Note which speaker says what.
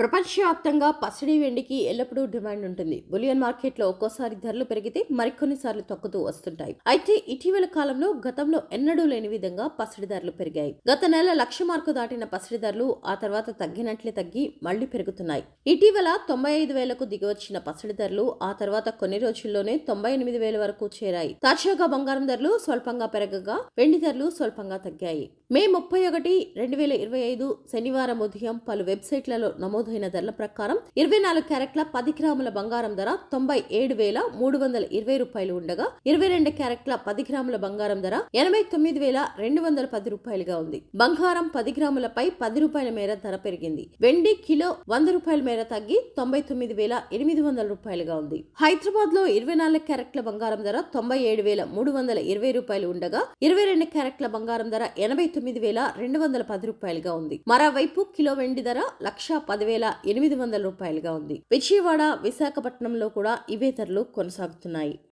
Speaker 1: ప్రపంచవ్యాప్తంగా పసిడి వెండికి ఎల్లప్పుడూ డిమాండ్ ఉంటుంది. బులియన్ మార్కెట్లో ఒక్కోసారి ధరలు పెరిగితే మరికొన్నిసార్లు తగ్గుతూ వస్తుంటాయి. అయితే ఇటీవల కాలంలో గతంలో ఎన్నడూ లేని విధంగా పసిడి ధరలు పెరిగాయి. గత నెల లక్ష మార్కు దాటిన పసిడి ధరలు ఆ తర్వాత తగ్గినట్లే తగ్గి మళ్ళీ పెరుగుతున్నాయి. ఇటీవల తొంభై ఐదు వేలకు దిగివచ్చిన పసిడి ధరలు ఆ తర్వాత కొన్ని రోజుల్లోనే తొంభై ఎనిమిది వేల వరకు చేరాయి. తాజాగా బంగారం ధరలు స్వల్పంగా పెరగగా వెండి ధరలు స్వల్పంగా తగ్గాయి. మే ముప్పై ఒకటి రెండు వేల ఇరవై ఐదు శనివారం ఉదయం పలు వెబ్సైట్లలో నమోదు నమోదైన ధరల ప్రకారం ఇరవై నాలుగు క్యారెట్ల పది గ్రాముల బంగారం ధర తొంభై ఏడు వేల మూడు వందల ఇరవై రూపాయలు ఉండగా ఇరవై రెండు క్యారెట్ల పది గ్రాముల బంగారం ధర ఎనభై తొమ్మిది వేల రెండు వందల పది రూపాయలుగా ఉంది. బంగారం పది గ్రాములపై పది రూపాయల మేర ధర పెరిగింది. వెండి కిలో వంద రూపాయల మేర తగ్గి తొంభై తొమ్మిది వేల ఎనిమిది వందల రూపాయలుగా ఉంది. హైదరాబాద్లో ఇరవై నాలుగు క్యారెట్ల బంగారం ధర తొంభై ఏడు వేల మూడు వందల ఇరవై రూపాయలు ఉండగా ఇరవై రెండు క్యారెట్ల బంగారం ధర ఎనభై తొమ్మిది వేల రెండు వందల పది రూపాయలుగా ఉంది. మరోవైపు కిలో వెండి ధర లక్ష పదివేల ఎనిమిది వందల రూపాయలుగా ఉంది. విజయవాడ విశాఖపట్నంలో కూడా ఇవే ధరలు కొనసాగుతున్నాయి.